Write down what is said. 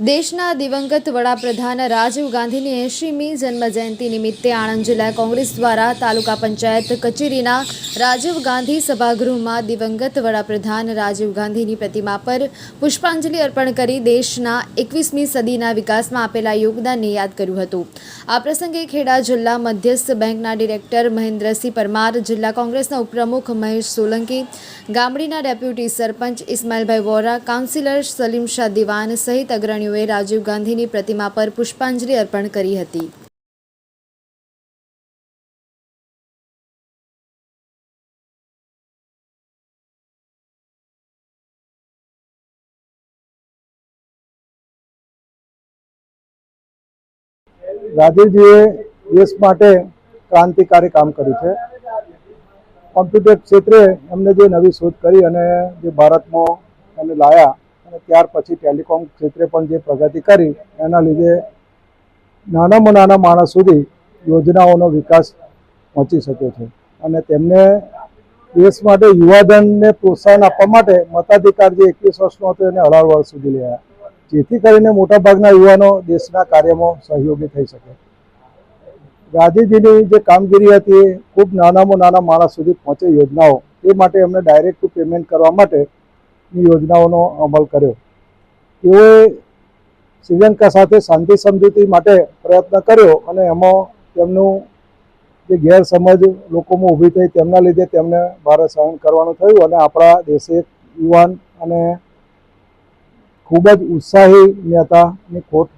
દેશના દિવંગત વડાપ્રધાન રાજીવ ગાંધીની એંશીમી જન્મજયંતિ નિમિત્તે આણંદ જિલ્લા કોંગ્રેસ દ્વારા તાલુકા પંચાયત કચેરીના રાજીવ ગાંધી સભાગૃહમાં દિવંગત વડાપ્રધાન રાજીવ ગાંધીની પ્રતિમા પર પુષ્પાંજલિ અર્પણ કરી દેશના એકવીસમી સદીના વિકાસમાં આપેલા યોગદાનને યાદ કર્યું હતું. આ પ્રસંગે ખેડા જિલ્લા મધ્યસ્થ બેંકના ડિરેક્ટર મહેન્દ્રસિંહ પરમાર, જિલ્લા કોંગ્રેસના ઉપપ્રમુખ મહેશ સોલંકી, ગામડીના ડેપ્યુટી સરપંચ ઇસ્માઇલભાઈ વોરા, કાઉન્સિલર સલીમ શાહ દિવાન સહિત અગ્રણીઓએ રાજીવ ગાંધીની પ્રતિમા પર પુષ્પાંજલિ અર્પણ કરી હતી. રાજીવજીએ દેશ માટે ક્રાંતિકારી કામ કર્યું છે. કોમ્પ્યુટર ક્ષેત્રે એમને જે નવી શોધ કરી અને જે ભારતમાં એને લાયા અને ત્યાર પછી ટેલિકોમ ક્ષેત્રે પણ જે પ્રગતિ કરી, એના લીધે નાનામાં નાના માણસ સુધી યોજનાઓનો વિકાસ પહોંચી શક્યો છે. અને તેમને દેશ માટે યુવાધનને પ્રોત્સાહન આપવા માટે મતાધિકાર જે એકવીસ વર્ષનો હતો એને અઢાર વર્ષ સુધી આવ્યા જેથી કરીને મોટાભાગના યુવાનો દેશના કાર્યમાં સહયોગી થઈ શકે. રાજીવજીની જે કામગીરી હતી ખૂબ નાનામાં નાના માણસ સુધી પહોંચે યોજનાઓ, એ માટે એમણે ડાયરેક્ટ પેમેન્ટ કરવા માટેની યોજનાઓનો અમલ કર્યો. તેઓએ શ્રીલંકા સાથે શાંતિ સમજૂતી માટે પ્રયત્ન કર્યો અને એમાં તેમનું જે ગેરસમજ લોકોમાં ઊભી થઈ તેમના લીધે તેમને ભારત સહન કરવાનું થયું અને આપણા દેશે યુવાન અને ખૂબ જ ઉત્સાહી નેતાની ખોટ